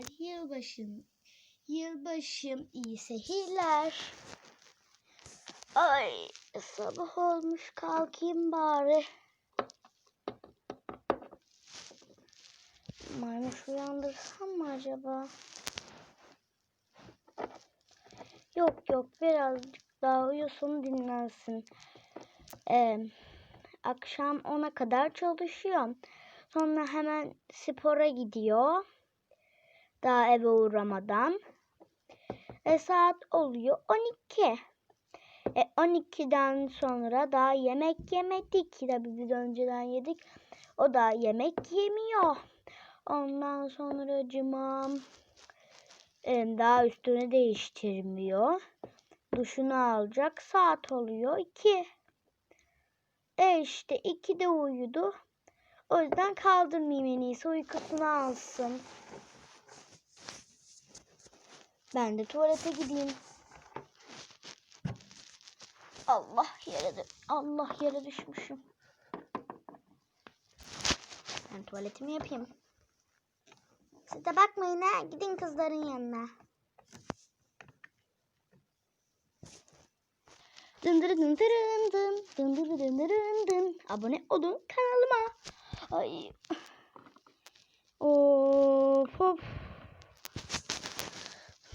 sehirler, yılbaşın, yılbaşım iyi sehirler. Ay sabah olmuş kalkayım bari. Maymuş uyandırsam mı acaba? Yok yok birazcık daha uyusun dinlensin. Ee, akşam 10'a kadar çalışıyorum. Sonra hemen spora gidiyor. Daha eve uğramadan. E saat oluyor 12. E 12'den sonra daha yemek yemedik. Tabii biz önceden yedik. O da yemek yemiyor. Ondan sonra cimam daha üstünü değiştirmiyor. Duşunu alacak. Saat oluyor 2. E işte 2'de uyudu. O yüzden kaldırmayayım en iyisi uykusunu alsın. Ben de tuvalete gideyim. Allah yere Allah yere düşmüşüm. Ben tuvaletimi yapayım. Siz de bakmayın ha. Gidin kızların yanına. Dındırı dındırın dın. Dındırı dındırın dın. Abone olun kanalıma. Ay. Of of.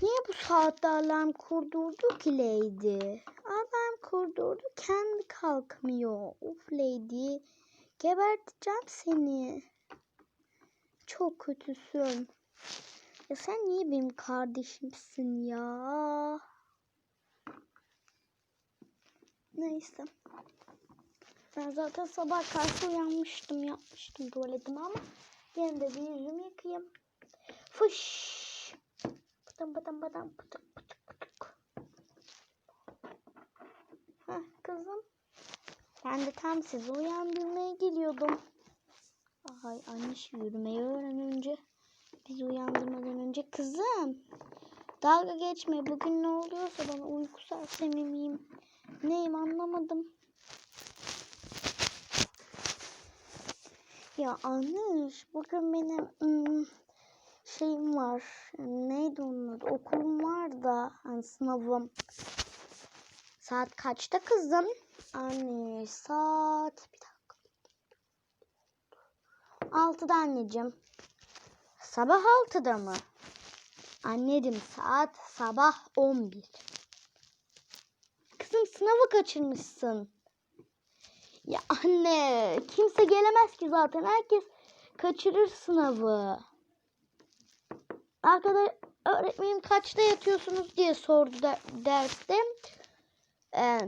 Niye bu saatte alarm kurdurdu ki Lady? Alarm kurdurdu kendi kalkmıyor. Of Lady. Geberteceğim seni. Çok kötüsün. Ya sen niye benim kardeşimsin ya? Neyse. Ben zaten sabah karşı uyanmıştım, yapmıştım tuvaletimi ama yine de bir yüzümü yıkayayım. Fış. Pıtım pıtım pıtım pıtık pıtık pıtık. Heh kızım. Ben de tam sizi uyandırmaya geliyordum. Ay anneş yürümeyi öğren önce. Bizi uyandırmadan önce. Kızım. Dalga geçme. Bugün ne oluyorsa bana uyku sersemi miyim? Neyim anlamadım. Ya Anış bugün benim ım, şeyim var. Neydi onun adı? Okulum var da hani sınavım. Saat kaçta kızım? Anne saat bir dakika. Altıda anneciğim. Sabah altıda mı? Anneciğim saat sabah on bir. Kızım sınavı kaçırmışsın. Ya anne kimse gelemez ki zaten. Herkes kaçırır sınavı. Arkada öğretmenim kaçta yatıyorsunuz diye sordu der, derste. Ee,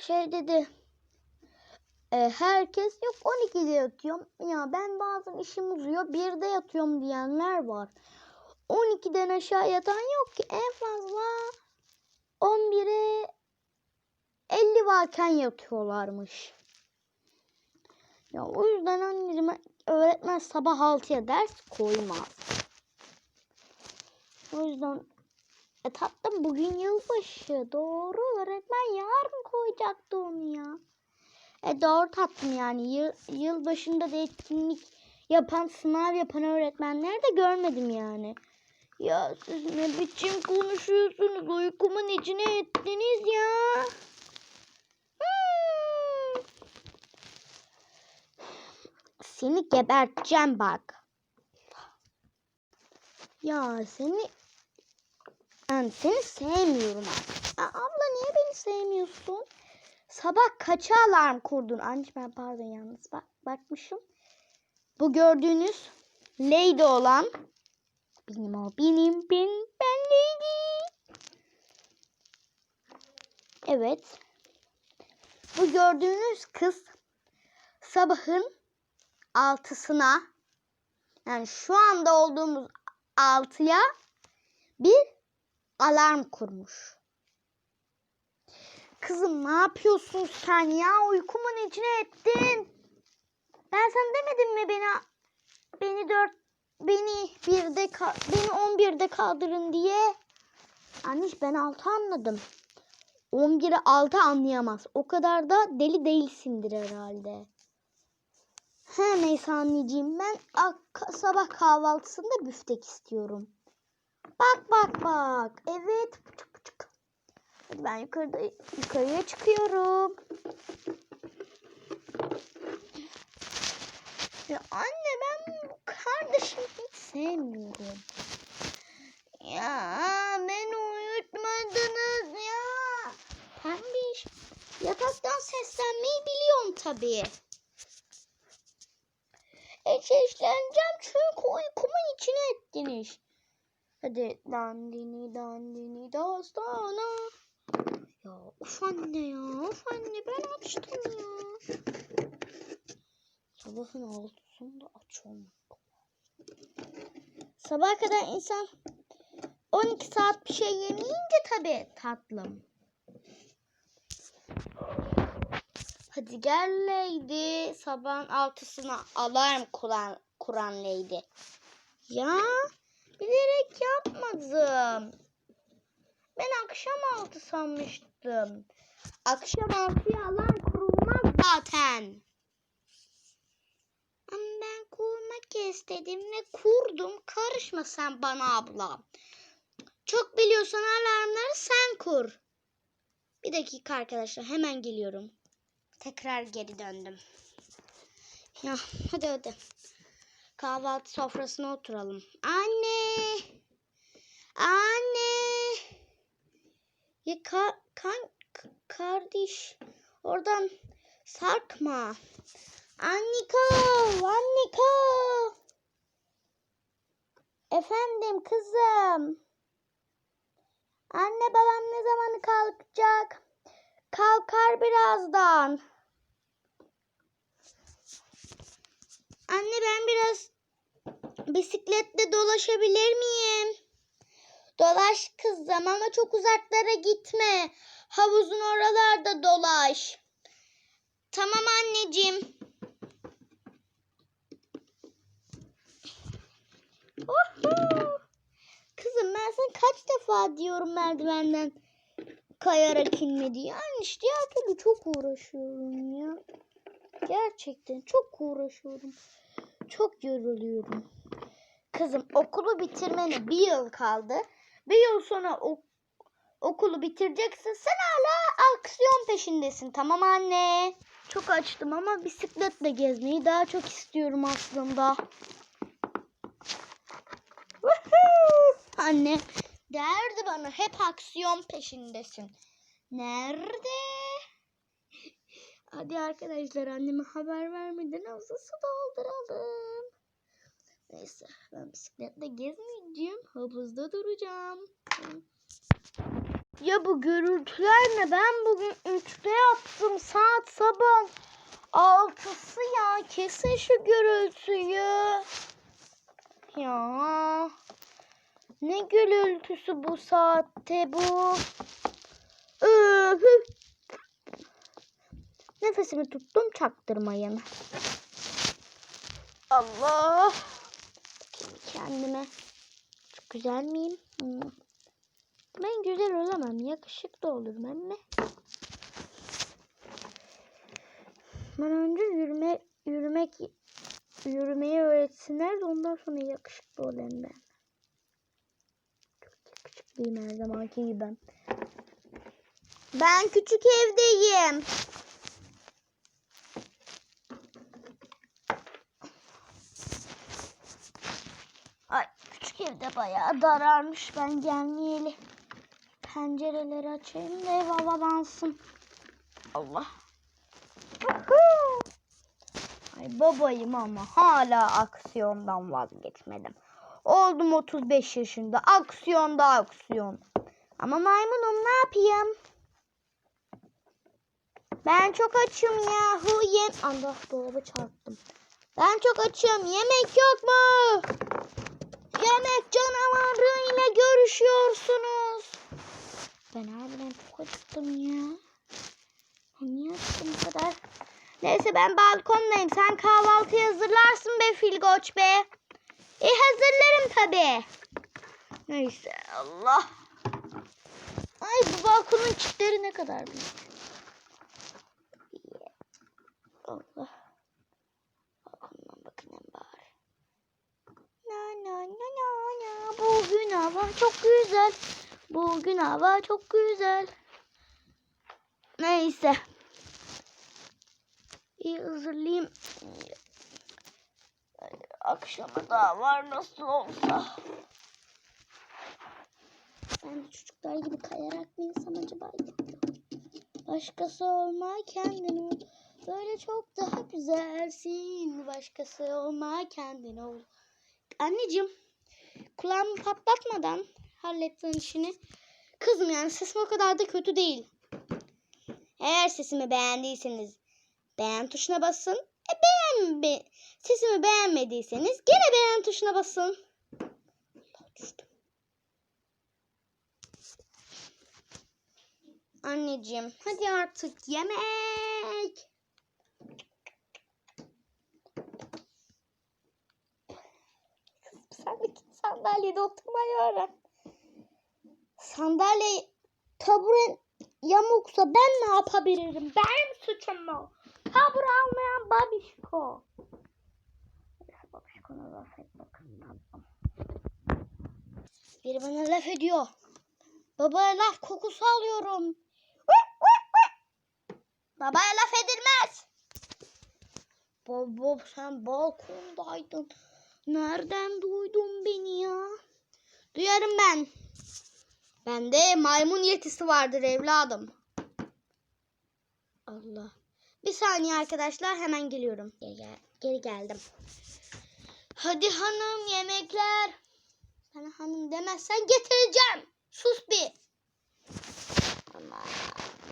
şey dedi. E, herkes yok 12'de yatıyorum. Ya ben bazen işim uzuyor 1'de yatıyorum diyenler var. 12'den aşağı yatan yok ki en fazla 11'e 50 varken yatıyorlarmış. Ya o yüzden anneciğim öğretmen sabah 6'ya ders koymaz. O yüzden e tatlım bugün yılbaşı. Doğru öğretmen yarın koyacaktı onu ya. E doğru tatlım yani yıl, yıl başında da etkinlik yapan sınav yapan öğretmenleri de görmedim yani. Ya siz ne biçim konuşuyorsunuz uykumun içine ettiniz ya. Seni geberteceğim bak. Ya seni ben seni sevmiyorum artık. Aa, abla niye beni sevmiyorsun? Sabah kaça alarm kurdun? Anca ben pardon yalnız bak bakmışım. Bu gördüğünüz Lady olan benim o benim ben ben Lady. Evet. Bu gördüğünüz kız sabahın altısına yani şu anda olduğumuz altıya bir alarm kurmuş. Kızım ne yapıyorsun sen ya? Uykumun içine ettin. Ben sana demedim mi beni beni dört beni birde beni on birde kaldırın diye? Anniş ben altı anladım. On biri altı anlayamaz. O kadar da deli değilsindir herhalde. He neyse anneciğim ben sabah kahvaltısında büftek istiyorum. Bak bak bak. Evet. Pıçık pıçık. Hadi ben yukarıda yukarıya çıkıyorum. Ya anne ben kardeşimi hiç sevmiyorum. Ya beni uyutmadınız ya. Pembiş. Yataktan seslenmeyi biliyorum tabii. E sesleneceğim çünkü uykumun içine ettiniz. Hadi dandini dandini dastana. Ya of anne ya of anne ben açtım ya. Sabahın altısında aç olmak. Sabah kadar insan 12 saat bir şey yemeyince tabii tatlım. Hadi gel Lady. Sabahın altısına alarm kuran, kuran Lady. Ya bilerek yapmadım. Ben akşam altı sanmıştım. Akşam altıya alarm kurulmaz zaten. Ama ben kurmak istedim ve kurdum. Karışma sen bana abla. Çok biliyorsan alarmları sen kur. Bir dakika arkadaşlar hemen geliyorum. Tekrar geri döndüm. Ya hadi hadi. Kahvaltı sofrasına oturalım. Anne. Anne. Ya ka kan kardeş oradan sarkma. Annika, Annika. Efendim kızım. Anne babam ne zaman kalkacak? Kalkar birazdan. Anne ben biraz bisikletle dolaşabilir miyim? Dolaş kızım ama çok uzaklara gitme. Havuzun oralarda dolaş. Tamam anneciğim. Uhu. Kızım ben sana kaç defa diyorum merdivenden kayarak inme diye. Yani işte türlü çok uğraşıyorum ya. Gerçekten çok uğraşıyorum. Çok yoruluyorum. Kızım okulu bitirmene bir yıl kaldı. Bir yıl sonra o, okulu bitireceksin. Sen hala aksiyon peşindesin. Tamam anne. Çok açtım ama bisikletle gezmeyi daha çok istiyorum aslında. Anne derdi bana hep aksiyon peşindesin. Nerede? Hadi arkadaşlar anneme haber vermeden havuzu dolduralım. Neyse ben bisikletle gezmeyeceğim. Havuzda duracağım. Ya bu gürültüler ne? Ben bugün 3'te yaptım. Saat sabah 6'sı ya. Kesin şu gürültüyü. Ya. Ne gürültüsü bu saatte bu? Üf. Nefesimi tuttum çaktırmayın. Allah. Kendime. Çok güzel miyim? Hmm. Ben güzel olamam. Yakışıklı olurum anne. Ben önce yürüme, yürümek yürümeyi öğretsinler de ondan sonra yakışıklı olayım ben. Çok yakışıklıyım her zamanki gibi. Ben küçük evdeyim. Ay küçük evde bayağı dararmış ben gelmeyeli. Pencereleri açayım da ev havalansın. Allah. Ay babayım ama hala aksiyondan vazgeçmedim. Oldum 35 yaşında. Aksiyonda aksiyon. Ama maymunum ne yapayım? Ben çok açım yahu yem. Allah dolaba çarptım. Ben çok açım. Yemek yok mu? Yemek canavarıyla görüşüyorsunuz. Ben harbiden çok acıktım ya. Niye acıktım bu kadar? Neyse ben balkondayım. Sen kahvaltı hazırlarsın be Filgoç be. E hazırlarım tabi. Neyse Allah. Ay bu balkonun çitleri ne kadar büyük. Allah. Hava çok güzel. Bugün hava çok güzel. Neyse. İyi hazırlayayım. Akşama daha var nasıl olsa. Ben çocuklar gibi kayarak mı insem acaba? Başkası olma kendin ol. Böyle çok daha güzelsin. Başkası olma kendin ol. Anneciğim kulağımı patlatmadan hallettin işini. Kızım yani sesim o kadar da kötü değil. Eğer sesimi beğendiyseniz beğen tuşuna basın. E beğen be sesimi beğenmediyseniz gene beğen tuşuna basın. Anneciğim hadi artık yemek. Sen de git sandalyede oturmayı öğren. Sandalye taburen yamuksa ben ne yapabilirim? Benim suçum mu? Tabure almayan babişko. Babişkona laf et. Biri bana laf ediyor. Babaya laf kokusu alıyorum. Babaya laf edilmez. Baba sen balkondaydın. Nereden duydun beni ya? Duyarım ben. Bende maymun yetisi vardır evladım. Allah. Bir saniye arkadaşlar hemen geliyorum. Geri, gel- geri geldim. Hadi hanım yemekler. Sana hanım demezsen getireceğim. Sus bir. Ama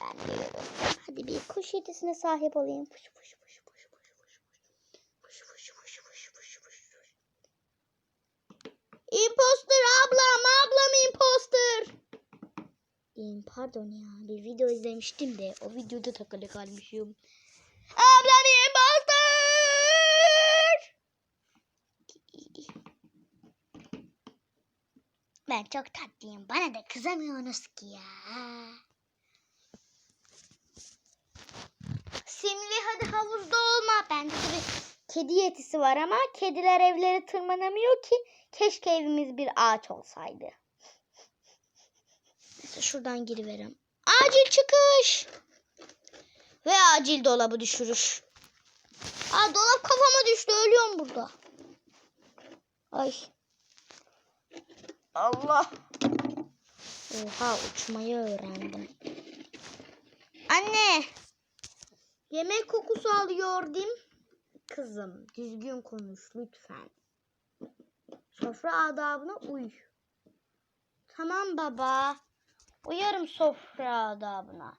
ben geliyorum. Hadi bir kuş yetisine sahip olayım. Fış fış fış fış fış. Fış fış fış fış fış fış fış. Imposter ablam ablam imposter. Pardon ya bir video izlemiştim de o videoda takılı kalmışım. Ablam imposter. Ben çok tatlıyım. Bana da kızamıyorsunuz ki ya. Simli hadi havuzda olma. Bende de bir kedi yetisi var ama kediler evlere tırmanamıyor ki. Keşke evimiz bir ağaç olsaydı. Neyse şuradan giriverim. Acil çıkış. Ve acil dolabı düşürüş. Aa dolap kafama düştü. Ölüyorum burada. Ay. Allah. Oha uçmayı öğrendim. Anne. Yemek kokusu alıyordum. Kızım düzgün konuş lütfen. Sofra adabına uy. Tamam baba. Uyarım sofra adabına.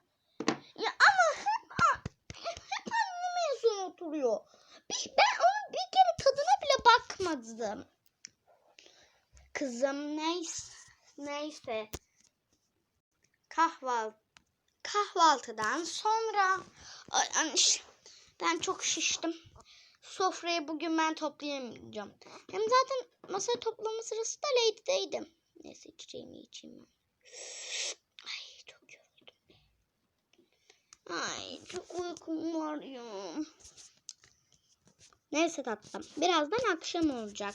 Ya ama hep, hep annem en son oturuyor. Ben onun bir kere tadına bile bakmadım. Kızım neyse. Neyse. Kahvaltı kahvaltıdan sonra ben çok şiştim. Sofrayı bugün ben toplayamayacağım. Hem zaten masayı toplama sırası da late'deydim. Neyse içeceğimi içeyim ben. Ay çok yoruldum. Ay çok uykum var ya. Neyse tatlım. Birazdan akşam olacak.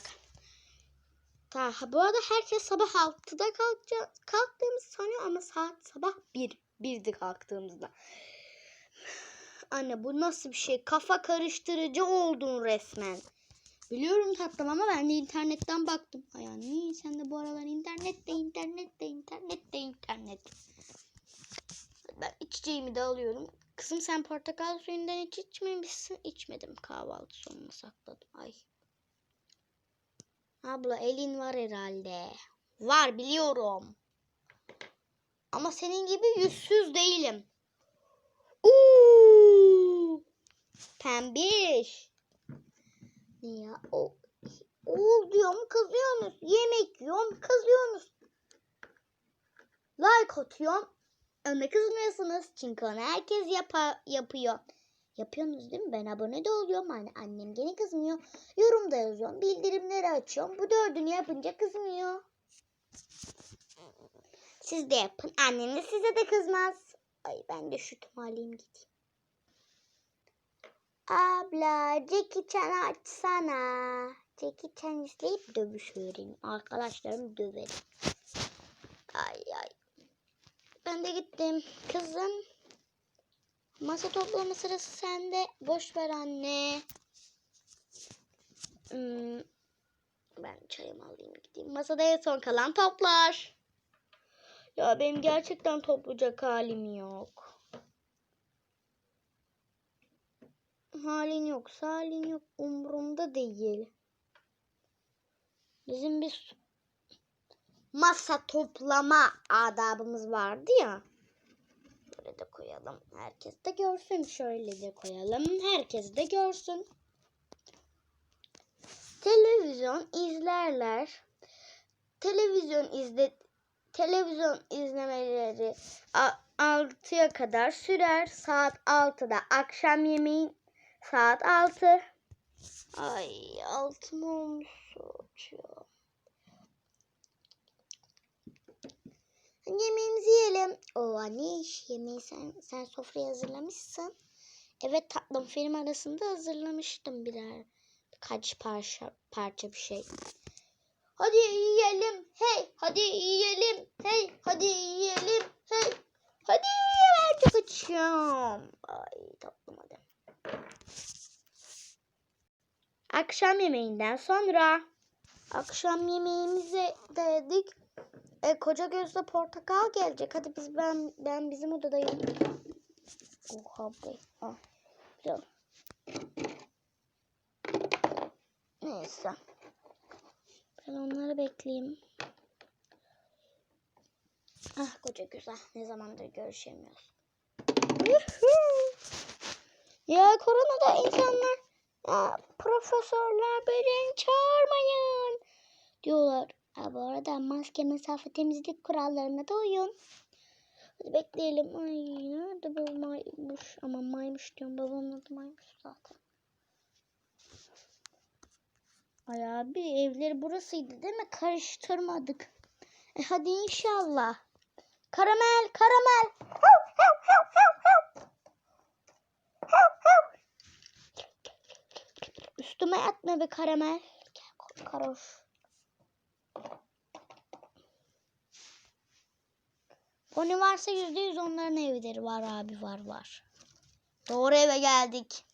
Ta, bu arada herkes sabah 6'da kalkacak, kalktığımızı sanıyor ama saat sabah 1. 1'di kalktığımızda. Anne bu nasıl bir şey? Kafa karıştırıcı oldun resmen. Biliyorum tatlım ama ben de internetten baktım. Ay anne sen de bu aralar internette internette internette internet. Ben içeceğimi de alıyorum. Kızım sen portakal suyundan hiç içmemişsin. İçmedim kahvaltı sonuna sakladım. Ay. Abla elin var herhalde. Var biliyorum. Ama senin gibi yüzsüz değilim. Pembiş. Ya? O, oğul diyorum kızıyorsunuz. Yemek yiyorum kızıyorsunuz. Like atıyorum. Ona kızmıyorsunuz. Çünkü onu herkes yapa, yapıyor. Yapıyorsunuz değil mi? Ben abone de oluyorum. Hani annem gene kızmıyor. Yorum da yazıyorum. Bildirimleri açıyorum. Bu dördünü yapınca kızmıyor. Siz de yapın. Anneniz size de kızmaz. Ay ben de şu alayım gideyim. Abla Jackie Chan açsana. Jackie Chan izleyip dövüş öğreneyim. Arkadaşlarım döverim. Ay ay. Ben de gittim. Kızım. Masa toplama sırası sende. Boş ver anne. Hmm, ben çayımı alayım gideyim. Masada en son kalan toplar. Ya benim gerçekten toplayacak halim yok. Halin yoksa halin yok. Umurumda değil. Bizim bir masa toplama adabımız vardı ya. Böyle de koyalım. Herkes de görsün. Şöyle de koyalım. Herkes de görsün. Televizyon izlerler. Televizyon izle televizyon izlemeleri 6'ya kadar sürer. Saat 6'da akşam yemeği saat 6. Ay altı mı olmuş ya. Yemeğimizi yiyelim. O anne iş yemeği sen, sen sofrayı hazırlamışsın. Evet tatlım film arasında hazırlamıştım birer kaç parça parça bir şey. Hadi yiyelim. Hey, hadi yiyelim. Hey, hadi yiyelim. Hey. Hadi ben çok açıyorum. Ay tatlım hadi. Akşam yemeğinden sonra akşam yemeğimizi dedik. E, koca gözle portakal gelecek. Hadi biz ben ben bizim odadayım. Oha be. Ah. Neyse. Ben onları bekleyeyim. Ah koca güzel. Ne zamandır görüşemiyoruz. ya koronada insanlar ya, profesörler beni çağırmayın diyorlar. Ha, bu arada maske, mesafe, temizlik kurallarına da uyun. Hadi bekleyelim. Ay nerede bu maymuş? Ama maymuş diyorum. Babamın adı maymuş zaten. Ay abi evleri burasıydı değil mi? Karıştırmadık. E hadi inşallah. Karamel, karamel. Üstüme yatma be karamel. Karoş. O ne varsa yüzde yüz onların evleri var abi var var. Doğru eve geldik.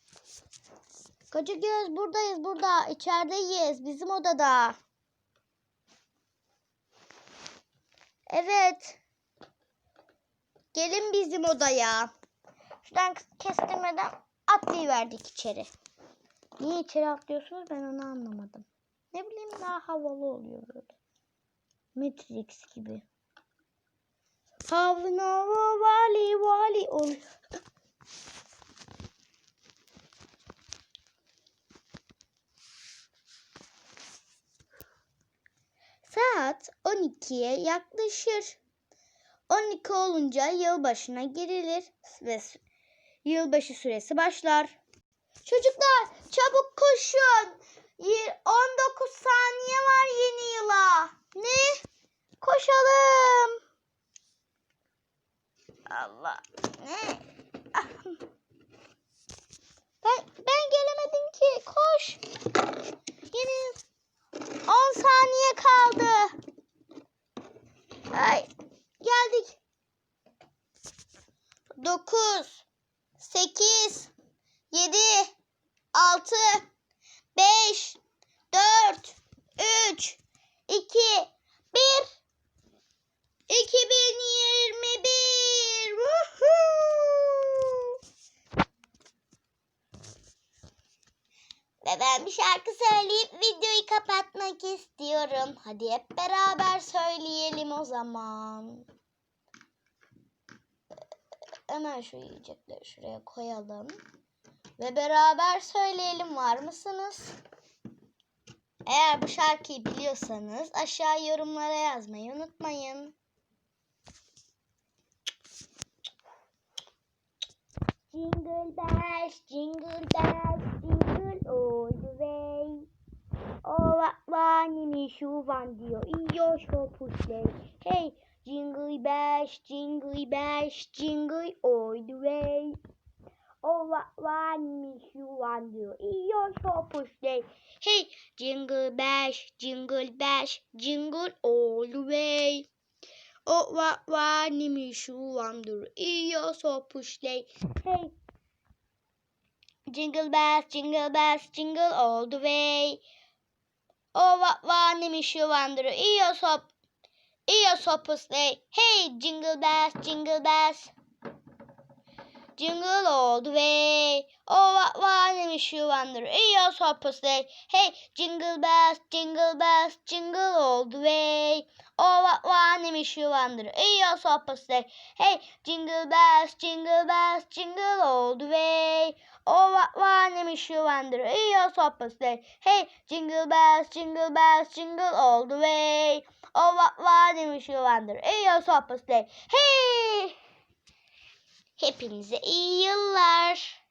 Koca göz buradayız burada. İçerideyiz. Bizim odada. Evet. Gelin bizim odaya. Şuradan kestirmeden atlayıverdik içeri. Niye içeri atlıyorsunuz ben onu anlamadım. Ne bileyim daha havalı oluyor böyle. Matrix gibi. Havna vali vali oluyor. Saat 12'ye yaklaşır. 12 olunca yılbaşına girilir ve yılbaşı süresi başlar. Çocuklar çabuk koşun. 19 saniye var yeni yıla. Ne? Koşalım. Allah. Ne? Ah. Ben, ben gelemedim ki. Koş. Yeni 10 saniye kaldı. Ay. Geldik. 9 8 7 6 5 4 3 2 1 2021 Woohoo! Ve ben bir şarkı söyleyip videoyu kapatmak istiyorum. Hadi hep beraber söyleyelim o zaman. Hemen şu yiyecekleri şuraya koyalım. Ve beraber söyleyelim var mısınız? Eğer bu şarkıyı biliyorsanız aşağı yorumlara yazmayı unutmayın. Jingle bells, jingle bells, jingle all the way. O vani şu van diyor. İyo şu pusle. Hey, jingle bells, jingle bells, jingle all the way. O vani şu van diyor. İyo şu pusle. Hey, jingle bells, jingle bells, jingle all the way. Oh, what, name is you wonder. You're so push Hey. Jingle bells, jingle bells, jingle all the way. Oh, what, name is you wonder. You're so, you're so push Hey, jingle bells, jingle bells. Jingle all the way. Oh, what, what, name is you wonder. You're so push Hey, jingle bells, jingle bells, jingle all the way. Oh, what one name is you wonder? You're so pussy. Hey, jingle bells, jingle bells, jingle all the way. Oh, what one name is you wonder? You're so pussy. Hey, jingle bells, jingle bells, jingle all the way. Oh, what one name is you wonder? You're so pussy. Hey! Hepinize iyi yıllar.